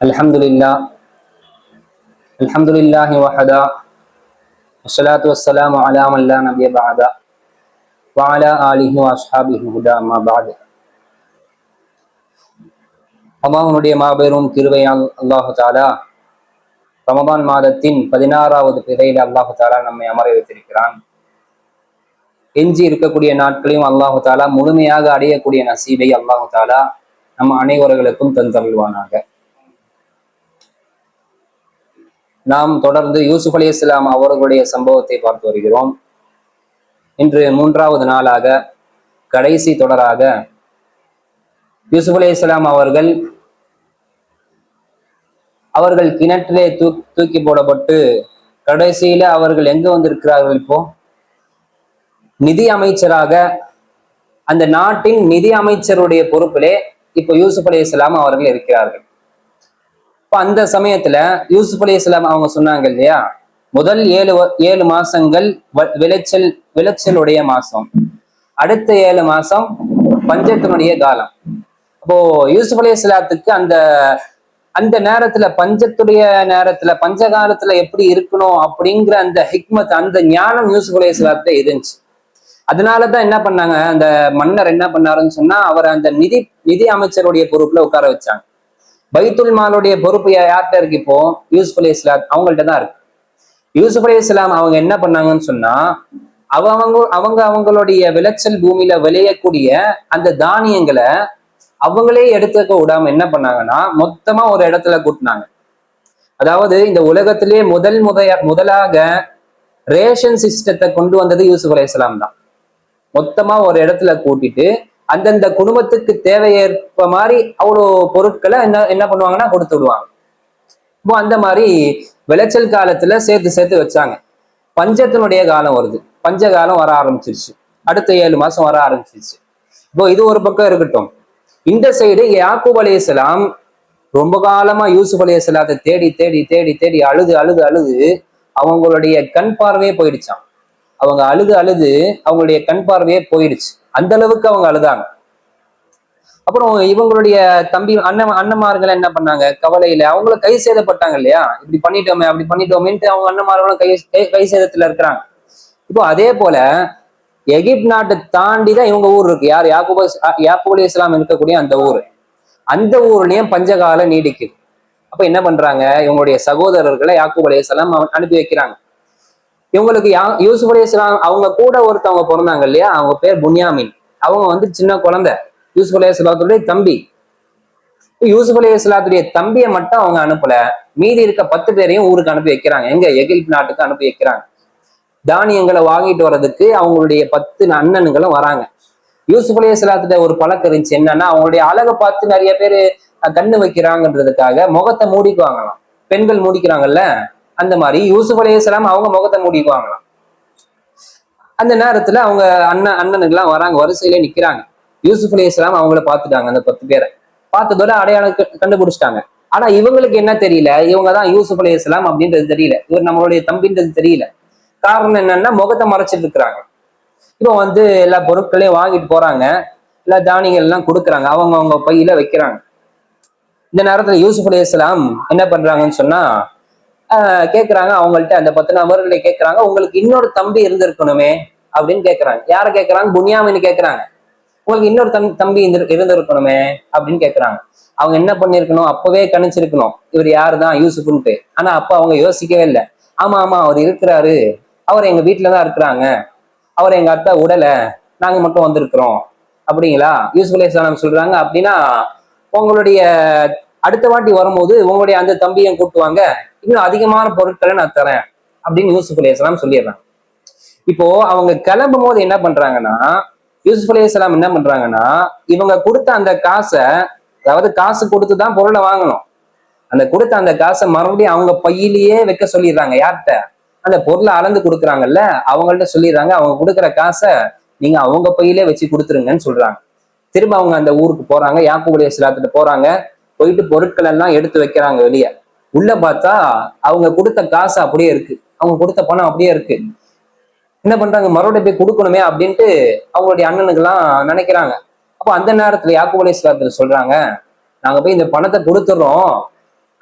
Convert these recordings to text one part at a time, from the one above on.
الحمد لله الحمد لله وحدا والصلاة والسلام على من لا نبي بعد وعلى آله وأصحابه الهدى أما بعد அல்லாஹனுடைய மாபெரும் கிருபையால் அல்லாஹு தாலா ரமதான் மாதத்தின் பதினாறாவது பிறையில் அல்லாஹு தாலா நம்மை அமர வைத்திருக்கிறான் எஞ்சி இருக்கக்கூடிய நாட்களையும் அல்லாஹு தாலா முழுமையாக அடையக்கூடிய நசீபை அல்லாஹு தாலா நம்ம அனைவர்களுக்கும் தந்தருள்வானாக நாம் தொடர்ந்து யூசுப் அலி இஸ்லாம் அவர்களுடைய சம்பவத்தை பார்த்து வருகிறோம். இன்று மூன்றாவது நாளாக கடைசி தொடராக யூசுப் அலி இஸ்லாம் அவர்கள் அவர்கள் கிணற்றிலே தூ தூக்கி போடப்பட்டு கடைசியில அவர்கள் எங்க வந்திருக்கிறார்கள் இப்போ? நிதி அமைச்சராக அந்த நாட்டின் நிதி அமைச்சருடைய பொறுப்பிலே இப்போ யூசுப் அலி இஸ்லாம் அவர்கள் இருக்கிறார்கள். இப்போ அந்த சமயத்துல யூசுப் அலி இஸ்லாம் அவங்க சொன்னாங்க இல்லையா? முதல் ஏழு வ- ஏழு மாசங்கள் வ- விளைச்சல் விளைச்சலுடைய மாசம். அடுத்த ஏழு மாசம் பஞ்சத்தினுடைய காலம். அப்போ யூசுப் அலி இஸ்லாத்துக்கு அந்த அந்த நேரத்துல பஞ்சத்துடைய நேரத்துல பஞ்ச காலத்துல எப்படி இருக்கணும் அப்படிங்கிற அந்த ஹிக்மத் அந்த ஞானம் யூசுப் அலி இஸ்லாத்துல இருந்துச்சு. அதனாலதான் என்ன பண்ணாங்க? அந்த மன்னர் என்ன பண்ணாருன்னு சொன்னா அவர் அந்த நிதி நிதி அமைச்சருடைய பொறுப்புல உட்கார வச்சாங்க. பைத்துல் மாலுடைய பொறுப்பு யார்கிட்ட இருக்கு இப்போ? யூசுப் அலி இஸ்லாம் அவங்கள்ட்ட தான் இருக்கு. யூசுப் அலி இஸ்லாம் அவங்க என்ன பண்ணாங்கன்னு சொன்னா அவங்க அவங்க அவங்களுடைய விளைச்சல் பூமியில விளையக்கூடிய அந்த தானியங்களை அவங்களே எடுத்துக்க விடாம என்ன பண்ணாங்கன்னா மொத்தமா ஒரு இடத்துல கூட்டினாங்க. அதாவது இந்த உலகத்திலே முதல் முதைய முதலாக ரேஷன் சிஸ்டத்தை கொண்டு வந்தது யூசுப் அலி இஸ்லாம் தான். மொத்தமா ஒரு இடத்துல கூட்டிட்டு அந்தந்த குடும்பத்துக்கு தேவையேற்ப மாதிரி அவ்வளோ பொருட்களை என்ன என்ன பண்ணுவாங்கன்னா கொடுத்து விடுவாங்க. இப்போ அந்த மாதிரி விளைச்சல் காலத்துல சேர்த்து சேர்த்து வச்சாங்க. பஞ்சத்தினுடைய காலம் வருது. பஞ்ச காலம் வர ஆரம்பிச்சிருச்சு. அடுத்த ஏழு மாசம் வர ஆரம்பிச்சிருச்சு. இப்போ இது ஒரு பக்கம் இருக்கட்டும். இந்த சைடு யாக்கூப் அலையலாம் ரொம்ப காலமா யூசுப் அலையாத்தை தேடி தேடி தேடி தேடி அழுது அழுது அழுது அவங்களுடைய கண் பார்வையே போயிடுச்சான் அவங்க அழுது அழுது அவங்களுடைய கண் பார்வையே போயிடுச்சு. அந்த அளவுக்கு அவங்க அழுதாங்க. அப்புறம் இவங்களுடைய தம்பி அண்ணன் அண்ணன்மார்கள் என்ன பண்ணாங்க? கவலையில அவங்கள கை சேதப்பட்டாங்க இல்லையா? இப்படி பண்ணிட்டோமே அப்படி பண்ணிட்டோமேன்ட்டு அவங்க அண்ணன்மார்களும் கை கை- சேதத்துல இருக்கிறாங்க. இப்போ அதே போல எகிப்த் நாட்டை தாண்டி தான் இவங்க ஊர் இருக்கு. யார்? யாக்கூப் யாக்கூப் இஸ்லாம் இருக்கக்கூடிய அந்த ஊர். அந்த ஊர்லயும் பஞ்சகாலம் நீடிக்குது. அப்ப என்ன பண்றாங்க? இவங்களுடைய சகோதரர்களை யாக்கூப் அலி இஸ்லாம் அனுப்பி வைக்கிறாங்க. இவங்களுக்கு யா யூசுப் அலி இஸ்லாம் அவங்க கூட ஒருத்தவங்க பிறந்தாங்க இல்லையா? அவங்க பேர் புன்யாமின். அவங்க வந்து சின்ன குழந்தை. யூசுப் அலி இஸ்லாத்துடைய தம்பி. யூசுப் அலி இஸ்லாத்துடைய தம்பியை மட்டும் அவங்க அனுப்பல. மீதி இருக்க பத்து பேரையும் ஊருக்கு அனுப்பி வைக்கிறாங்க. எங்க? எகிப்த் நாட்டுக்கு அனுப்பி வைக்கிறாங்க. தானியங்களை வாங்கிட்டு வர்றதுக்கு அவங்களுடைய பத்து அண்ணனுங்களும் வராங்க. யூசுப் அலி இஸ்லாத்துல ஒரு பழக்கம் இருந்துச்சு. என்னன்னா அவங்களுடைய அழகை பார்த்து நிறைய பேர் கண்ணு வைக்கிறாங்கன்றதுக்காக முகத்தை மூடிக்குவாங்களாம். பெண்கள் மூடிக்கிறாங்கல்ல? அந்த மாதிரி யூசுப் அலையாம் அவங்க முகத்தை மூடிக்குவாங்களாம். அந்த நேரத்துல அவங்க அண்ணன் அண்ணனுக்கெல்லாம் வராங்க வரிசையில நிக்கிறாங்க. யூசுப் அலையாம் அவங்கள பாத்துட்டாங்க அந்த பத்து பேரை. பார்த்ததோட அடையாளம் க- கண்டுபிடிச்சிட்டாங்க. ஆனா இவங்களுக்கு என்ன தெரியல? இவங்க தான் யூசுப் அலையாம் அப்படின்றது தெரியல. இவர் நம்மளுடைய தம்பின்றது தெரியல. காரணம் என்னன்னா முகத்தை மறைச்சிட்டு இருக்கிறாங்க. இப்போ வந்து எல்லா பொருட்களையும் வாங்கிட்டு போறாங்க. எல்லா தானியங்கள் எல்லாம் கொடுக்குறாங்க. அவங்க அவங்க பையில வைக்கிறாங்க. இந்த நேரத்துல யூசுப் அலி இஸ்லாம் என்ன பண்றாங்கன்னு சொன்னா கேட்குறாங்க கேக்குறாங்க. அவங்கள்ட்ட அந்த பத்து நபர்களை கேட்குறாங்க உங்களுக்கு இன்னொரு தம்பி இருந்திருக்கணுமே அப்படின்னு கேட்குறாங்க யாரை கேட்குறாங்க புனியாமின்னு கேட்குறாங்க உங்களுக்கு இன்னொரு தம் தம்பி இருந்திருக்கணுமே அப்படின்னு கேட்குறாங்க அவங்க என்ன பண்ணிருக்கணும்? அப்பவே கணிச்சிருக்கணும். இவர் யாருதான்? யூசுஃப்ன்ட்டு. ஆனா அப்ப அவங்க யோசிக்கவே இல்லை. ஆமா ஆமா அவர் இருக்கிறாரு. அவர் எங்க வீட்டுல தான் இருக்கிறாங்க. அவர் எங்க அத்தா உடல. நாங்க மட்டும் வந்திருக்கிறோம். அப்படிங்களா? யூசுப் அலி இஸ்லாம் சொல்றாங்க. அப்படின்னா உங்களுடைய அடுத்த வாட்டி வரும்போது உங்களுடைய அந்த தம்பியை கூட்டுவாங்க இன்னும் அதிகமான பொருட்களை நான் தரேன். அப்படின்னு யூசுப் அலி இஸ்லாம் சொல்லிடுறாங்க. இப்போ அவங்க கிளம்பும் போது என்ன பண்றாங்கன்னா யூசுப் அலி இஸ்லாம் என்ன பண்றாங்கன்னா இவங்க கொடுத்த அந்த காசை அதாவது காசு கொடுத்து தான் பொருளை வாங்கணும். அந்த கொடுத்த அந்த காசை மறுபடியும் அவங்க பையிலேயே வைக்க சொல்லிடுறாங்க. யார்கிட்ட? அந்த பொருளை அளந்து கொடுக்குறாங்கல்ல அவங்கள்ட்ட சொல்லிடுறாங்க. அவங்க கொடுக்குற காசை நீங்க அவங்க பையிலே வச்சு கொடுத்துருங்கன்னு சொல்றாங்க. திரும்ப அவங்க அந்த ஊருக்கு போறாங்க யாக்கூப் அலி இஸ்லாத்துட்டு போறாங்க. போயிட்டு பொருட்கள் எல்லாம் எடுத்து வைக்கிறாங்க வெளியே. உள்ள பார்த்தா அவங்க கொடுத்த காசு அப்படியே இருக்கு. அவங்க கொடுத்த பணம் அப்படியே இருக்கு. என்ன பண்றாங்க? மறுபடியும் போய் கொடுக்கணுமே அப்படின்ட்டு அவங்களுடைய அண்ணனுக்கெல்லாம் நினைக்கிறாங்க. அப்போ அந்த நேரத்துல யாக்கூப் சொல்றாங்க நாங்க போய் இந்த பணத்தை கொடுத்துட்றோம்.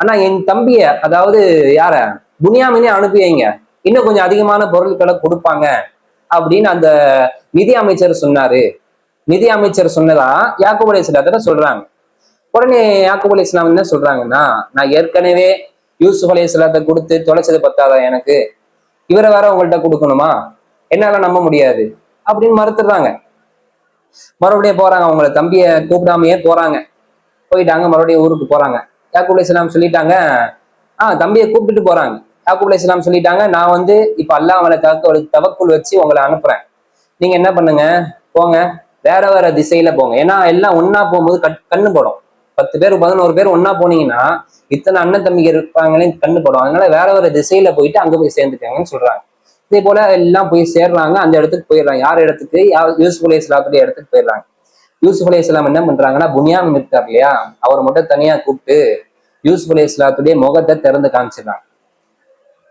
ஆனா என் தம்பிய அதாவது யார? புனியாமினே அனுப்பி வைங்க. இன்னும் கொஞ்சம் அதிகமான பொருட்களை கொடுப்பாங்க. அப்படின்னு அந்த நிதி அமைச்சர் சொன்னாரு. நிதி அமைச்சர் சொன்னதா யாக்கூப் சொல்றாங்க. உடனே யாக்குப் அலி இஸ்லாம் என்ன சொல்றாங்கன்னா நான் ஏற்கனவே யூசுப் அலி இஸ்லாத்தை கொடுத்து தொலைச்சது பத்தாதா எனக்கு? இவரை வேற உங்கள்கிட்ட கொடுக்கணுமா? என்னால நம்ப முடியாது. அப்படின்னு மறுத்துடுறாங்க. மறுபடியும் போறாங்க அவங்கள தம்பிய கூப்பிடாமையே போறாங்க. போயிட்டாங்க மறுபடியும் ஊருக்கு போறாங்க. யாக்கூப் அலி இஸ்லாம் சொல்லிட்டாங்க ஆஹ் தம்பியை கூப்பிட்டுட்டு போறாங்க. யாக்குப் அலி இஸ்லாம் சொல்லிட்டாங்க நான் வந்து இப்ப அல்லாஹ் அவளை தவக்கு தவக்குள் வச்சு உங்களை அனுப்புறேன். நீங்க என்ன பண்ணுங்க? போங்க. வேற வேற திசையில போங்க. ஏன்னா எல்லாம் ஒன்னா போகும்போது கட் கண்ணு போடும். பத்து பேர் பதினோரு பேர் ஒன்னா போனீங்கன்னா இத்தனை அண்ணன் தம்பிங்க இருப்பாங்களே கண்ணு போடும் அதனால வேற வேற திசையில போயிட்டு அங்க போய் சேர்ந்துக்காங்கன்னு சொல்றாங்க. இதே போல எல்லாம் போய் சேர்றாங்க. அந்த இடத்துக்கு போயிடுறாங்க. யார் இடத்துக்கு? யா- அலி இஸ்லாத்துடைய இடத்துக்கு போயிடுறாங்க. யூசுப் அலி இஸ்லாம் என்ன பண்றாங்கன்னா புனியாமின் இருக்கார் இல்லையா? அவர் மட்டும் தனியா கூப்பிட்டு யூசுப் அலி இஸ்லாத்துடைய முகத்தை திறந்து காமிச்சிடுறாங்க.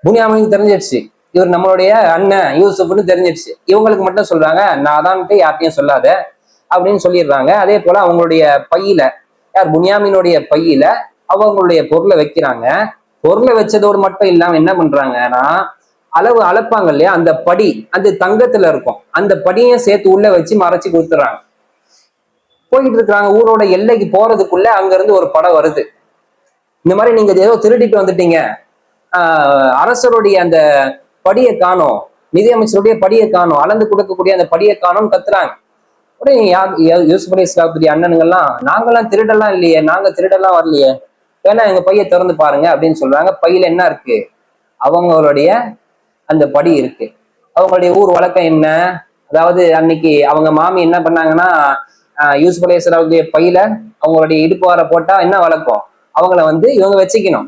புனியாமனுக்கு தெரிஞ்சிடுச்சு. இவர் நம்மளுடைய அண்ணன் யூசுப்னு தெரிஞ்சிடுச்சு. இவங்களுக்கு மட்டும் சொல்றாங்க நான் அதான்ட்டு யார்ட்டையும் சொல்லாத அப்படின்னு சொல்லிடுறாங்க. அதே போல அவங்களுடைய பையில யார்? புனியாமினுடைய பையில அவங்களுடைய பொருளை வைக்கிறாங்க. பொருளை வச்சதோடு மட்டும் இல்லாம என்ன பண்றாங்கன்னா அளவு அளப்பாங்க இல்லையா? அந்த படி அந்த தங்கத்துல இருக்கும். அந்த படியும் சேர்த்து உள்ள வச்சு மறைச்சு கொடுத்துறாங்க. போயிட்டு இருக்கிறாங்க. ஊரோட எல்லைக்கு போறதுக்குள்ள அங்க இருந்து ஒரு படம் வருது. இந்த மாதிரி நீங்க ஏதோ திருடிட்டு வந்துட்டீங்க. ஆஹ் அரசருடைய அந்த படியை காணோம். நிதியமைச்சருடைய படியை காணோம். அளந்து கொடுக்கக்கூடிய அந்த படியை காணோம் கத்துறாங்க. உடனே யா- யா- யூசுப் அலி இஸ்லாத்துடைய அண்ணனுங்கெல்லாம் நாங்கெல்லாம் திருடெல்லாம் இல்லையே நாங்க திருடெல்லாம் வரலையே. வேணா எங்க பைய திறந்து பாருங்க அப்படின்னு சொல்றாங்க பையில என்ன இருக்கு? அவங்களுடைய அந்த படி இருக்கு. அவங்களுடைய ஊர் வழக்கம் என்ன? அதாவது அன்னைக்கு அவங்க மாமி என்ன பண்ணாங்கன்னா ஆஹ் யூசுப் அலி இஸ்லாத்துடைய பையில அவங்களுடைய இடுப்பு வர போட்டா என்ன வழக்கம்? அவங்கள வந்து இவங்க வச்சுக்கணும்.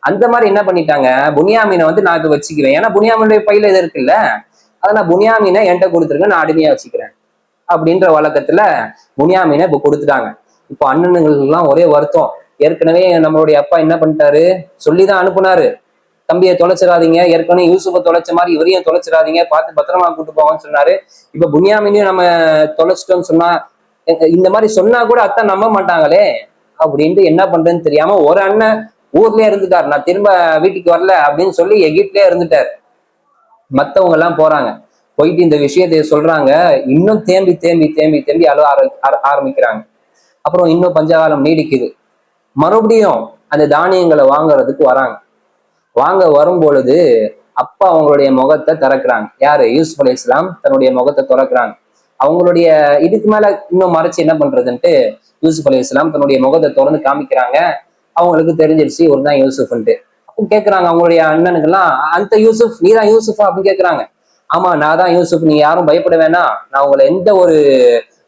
அந்த மாதிரி என்ன பண்ணிட்டாங்க? புனியாமீனை வந்து நான் இப்ப வச்சுக்கிறேன். ஏன்னா புனியாமீனுடைய பையில இது இருக்குல்ல. அதனால நான் புனியாமீனை என்கிட்ட கொடுத்துருங்க நான் அடிமையா வச்சுக்கிறேன். அப்படின்ற வழக்கத்துல முனியாமீனை இப்போ கொடுத்துட்டாங்க. இப்போ அண்ணனுங்களுக்கெல்லாம் ஒரே வருத்தம். ஏற்கனவே நம்மளுடைய அப்பா என்ன பண்ணிட்டாரு? சொல்லிதான் அனுப்புனாரு. தம்பியை தொலைச்சிடாதீங்க. ஏற்கனவே யூசுஃபை தொலைச்ச மாதிரி இவரையும் தொலைச்சிடாதீங்க. பார்த்து பத்திரமா கூட்டு போவான்னு சொன்னாரு. இப்ப புனியாமீனையும் நம்ம தொலைச்சிட்டோம்னு சொன்னா இந்த மாதிரி சொன்னா கூட அத்தை நம்ப மாட்டாங்களே அப்படின்ட்டு என்ன பண்றதுன்னு தெரியாம ஒரு அண்ணன் ஊர்லயே இருந்துட்டார். நான் திரும்ப வீட்டுக்கு வரல அப்படின்னு சொல்லி எகிப்ட்லயே இருந்துட்டார். மத்தவங்க எல்லாம் போறாங்க. போயிட்டு இந்த விஷயத்தை சொல்றாங்க. இன்னும் தேம்பி தேம்பி தேம்பி தேம்பி அழுவ ஆர- ஆரம்பிக்கிறாங்க. அப்புறம் இன்னும் பஞ்சகாலம் நீடிக்குது. மறுபடியும் அந்த தானியங்களை வாங்குறதுக்கு வராங்க. வாங்க வரும் பொழுது அப்பா அவங்களுடைய முகத்தை திறக்கிறாங்க. யாரு? யூசுப் அலி இஸ்லாம் தன்னுடைய முகத்தை திறக்கிறாங்க. அவங்களுடைய இதுக்கு மேல இன்னும் மறைச்சு என்ன பண்றதுன்ட்டு யூசுப் அலி இஸ்லாம் தன்னுடைய முகத்தை திறந்து காமிக்கிறாங்க. அவங்களுக்கு தெரிஞ்சிருச்சு ஒரு தான் யூசுஃப்ன்ட்டு. அப்போ கேட்கறாங்க அவங்களுடைய அண்ணனுக்கெல்லாம் அந்த யூசுப் நீ தான் யூசுஃபா? அப்படின்னு கேட்குறாங்க ஆமா நான் தான் யூசுப் நீ யாரும் பயப்பட வேணாம். நான் உங்களை எந்த ஒரு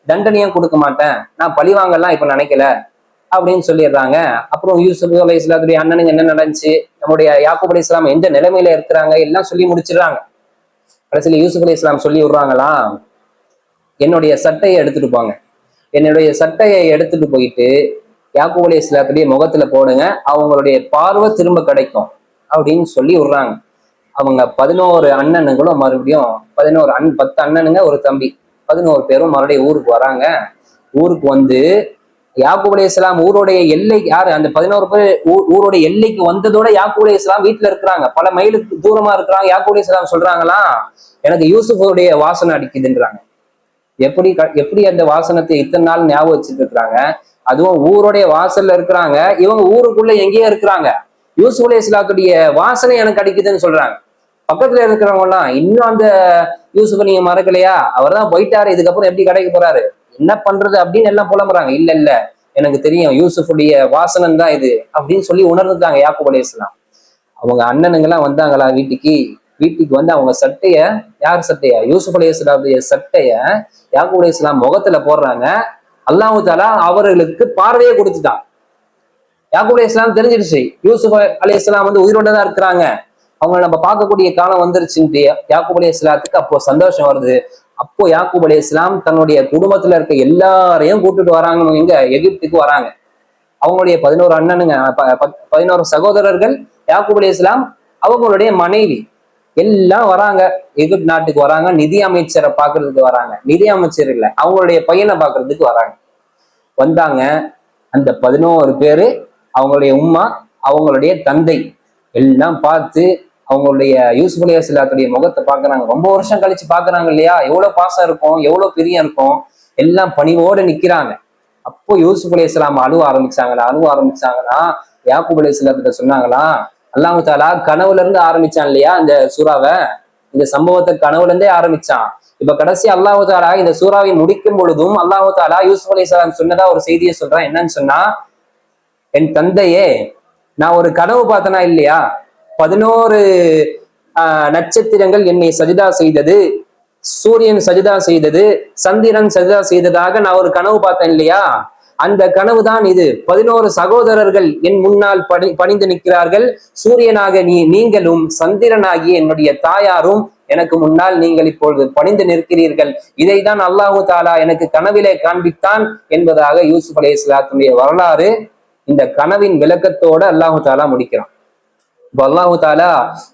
தண்டனையும் கொடுக்க மாட்டேன். நான் பழி வாங்கலாம் இப்ப நினைக்கல. அப்படின்னு சொல்லிடுறாங்க. அப்புறம் யூசுப் அலி இஸ்லாத்துடைய அண்ணனுங்க என்ன நடந்துச்சு? நம்முடைய யாக்குப் அலி இஸ்லாம் எந்த நிலைமையில இருக்கிறாங்க? எல்லாம் சொல்லி முடிச்சிடுறாங்க. கடைசியில யூசுப் அலி இஸ்லாம் சொல்லி விடுறாங்களா? என்னுடைய சட்டையை எடுத்துட்டு போங்க. என்னுடைய சட்டையை எடுத்துட்டு போயிட்டு யாக்குப் அலி இஸ்லாத்துடைய முகத்துல போடுங்க. அவங்களுடைய பார்வை திரும்ப கிடைக்கும். அப்படின்னு சொல்லி விடுறாங்க. அவங்க பதினோரு அண்ணனுங்களும் மறுபடியும் பதினோரு அண் பத்து அண்ணனுங்க ஒரு தம்பி. பதினோரு பேரும் மறுபடியும் ஊருக்கு வராங்க. ஊருக்கு வந்து யாக்கூப் இஸ்லாம் ஊருடைய எல்லை யாரு? அந்த பதினோரு பேர் ஊர் ஊருடைய எல்லைக்கு வந்ததோட யாக்கூப் இஸ்லாம் வீட்டுல இருக்கிறாங்க. பல மைலுக்கு தூரமா இருக்கிறாங்க. யாக்கூப் இஸ்லாம் சொல்றாங்களா? எனக்கு யூசுஃபுடைய வாசனை அடிக்குதுன்றாங்க. எப்படி எப்படி அந்த வாசனத்தை இத்தனை நாள் ஞாபகம் வச்சுட்டு இருக்கிறாங்க? அதுவும் ஊருடைய வாசல்ல இருக்கிறாங்க. இவங்க ஊருக்குள்ள எங்கேயோ இருக்கிறாங்க. யூசுப் அலி இஸ்லாத்துடைய வாசனை எனக்கு அடிக்குதுன்னு சொல்றாங்க. பக்கத்துல இருக்கிறவங்க எல்லாம் இன்னும் அந்த யூசுப் நீங்க மறக்கலையா? அவர் தான் போயிட்டாரு இதுக்கப்புறம் எப்படி கிடைக்க போறாரு? என்ன பண்றது? அப்படின்னு எல்லாம் புலம்புறாங்க. இல்ல இல்ல எனக்கு தெரியும் யூசுஃபுடைய வாசனம் தான் இது அப்படின்னு சொல்லி உணர்ந்துட்டாங்க யாக்கூப் அலி இஸ்லாம். அவங்க அண்ணனுங்கெல்லாம் வந்தாங்களா வீட்டுக்கு? வீட்டுக்கு வந்து அவங்க சட்டைய யார் சட்டைய? யூசுப் அலி இஸ்லாமுடைய சட்டைய யாக்கூப் அலி இஸ்லாம் முகத்துல போடுறாங்க. அல்லாஹு தாலா அவர்களுக்கு பார்வையே கொடுத்துட்டான். யாக்கூப் அலி இஸ்லாம் தெரிஞ்சிருச்சு யூசுப் அலி இஸ்லாம் வந்து உயிரோட தான் இருக்கிறாங்க. அவங்கள நம்ம பார்க்கக்கூடிய காலம் வந்துருச்சுன்ட்டு யாக்கூப் அலி இஸ்லாத்துக்கு அப்போ சந்தோஷம் வருது. அப்போ யாக்கூப் அலி இஸ்லாம் தன்னுடைய குடும்பத்துல இருக்க எல்லாரையும் கூட்டுட்டு வராங்க எங்க எகிப்துக்கு வராங்க. அவங்களுடைய பதினோரு அண்ணனுங்க ப- பதினோரு சகோதரர்கள் யாக்கூப் அலி இஸ்லாம் அவங்களுடைய மனைவி எல்லாம் வராங்க. எகிப்து நாட்டுக்கு வராங்க நிதி அமைச்சரை பாக்குறதுக்கு வராங்க. நிதி அமைச்சர் இல்லை அவங்களுடைய பையனை பாக்குறதுக்கு வராங்க. வந்தாங்க. அந்த பதினோரு பேரு அவங்களுடைய உம்மா அவங்களுடைய தந்தை. எல்லாம் பார்த்து அவங்களுடைய யூசுப் அலையாத்துடைய முகத்தை பார்க்கறாங்க. ரொம்ப வருஷம் கழிச்சு பாக்குறாங்க இல்லையா? எவ்வளவு பாசம் இருக்கும் எவ்வளவு பிரியம் இருக்கும். எல்லாம் பணிவோடு நிக்கிறாங்க. அப்போ யூசுப் இஸ்லாம் அழுவ ஆரம்பிச்சாங்களா? அழுவ ஆரம்பிச்சாங்கன்னா யாக்குப் அலி அலையாத்திட்ட சொன்னாங்களா? அல்லாஹு தாலா கனவுல இருந்து ஆரம்பிச்சான் இல்லையா இந்த சூறாவை? இந்த சம்பவத்தை கனவுல இருந்தே ஆரம்பிச்சான். இப்ப கடைசி அல்லாஹு தாலா இந்த சூறாவை முடிக்கும் பொழுதும் அல்லாஹு தாலா யூசுப் இஸ்லாம் சொன்னதா ஒரு செய்தியை சொல்றான். என்னன்னு சொன்னா என் தந்தையே நான் ஒரு கனவு பார்த்தனா இல்லையா? பதினோரு ஆஹ், நட்சத்திரங்கள் என்னை சஜிதா செய்தது. சூரியன் சஜிதா செய்தது. சந்திரன் சஜிதா செய்ததாக நான் ஒரு கனவு பார்த்தேன் இல்லையா? அந்த கனவு தான் இது. பதினோரு சகோதரர்கள் என் முன்னால் பணி பணிந்து நிற்கிறார்கள். சூரியனாக நீ நீங்களும் சந்திரனாகிய என்னுடைய தாயாரும் எனக்கு முன்னால் நீங்கள் இப்பொழுது பணிந்து நிற்கிறீர்கள். இதைதான் அல்லாஹு தாலா எனக்கு கனவிலே காண்பித்தான் என்பதாக யூசுப் அலே வரலாறு. இந்த கனவின் விளக்கத்தோட அல்லாஹு தாலா முடிக்கிறான். இப்போ அல்லாஹு தாலா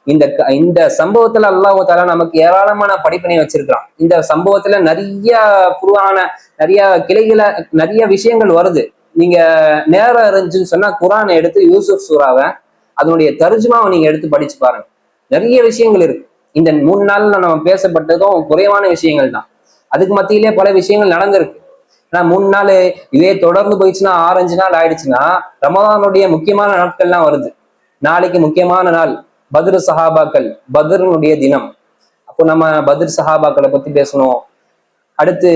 இந்த க- இந்த சம்பவத்துல அல்லாஹு தாலா நமக்கு ஏராளமான படிப்பினை வச்சிருக்கிறான். இந்த சம்பவத்துல நிறைய புருவான நிறைய கிளைகளை நிறைய விஷயங்கள் வருது. நீங்க நேரம் இருந்துச்சுன்னு சொன்னா குரானை எடுத்து யூசுப் சூறாவை அதனுடைய தர்ஜுமாவை நீங்க எடுத்து படிச்சு பாருங்க. நிறைய விஷயங்கள் இருக்கு. இந்த மூணு நாள்ல நம்ம பேசப்பட்டதும் குறைவான விஷயங்கள் தான். அதுக்கு மத்தியிலே பல விஷயங்கள் நடந்திருக்கு. ஆனா மூணு நாள் இதே தொடர்ந்து போயிடுச்சுன்னா ஆறஞ்சு நாள் ஆயிடுச்சுன்னா ரமதானுடைய முக்கியமான நாட்கள்லாம் வருது. நாளைக்கு முக்கியமான நாள் பத்ரு சஹாபாக்கள் பத்ருனுடைய தினம். அப்போ நம்ம பத்ர் சஹாபாக்களை பத்தி பேசணும். அடுத்து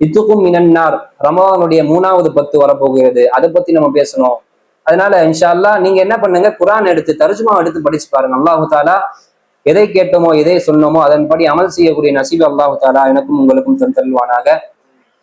இத்துக்கும் மினன்னார் ரமதானுடைய மூணாவது பத்து வரப்போகிறது. அதை பத்தி நம்ம பேசணும். அதனால இன்ஷா நீங்க என்ன பண்ணுங்க? குரான் எடுத்து தர்ஜுமா எடுத்து படிச்சு பாருங்க. அல்லாஹு தாலா எதை கேட்டோமோ எதை சொன்னோமோ அதன்படி அமல் செய்யக்கூடிய நசீப் அல்லாஹு தாலா எனக்கும் உங்களுக்கும் தந்தல்வானாக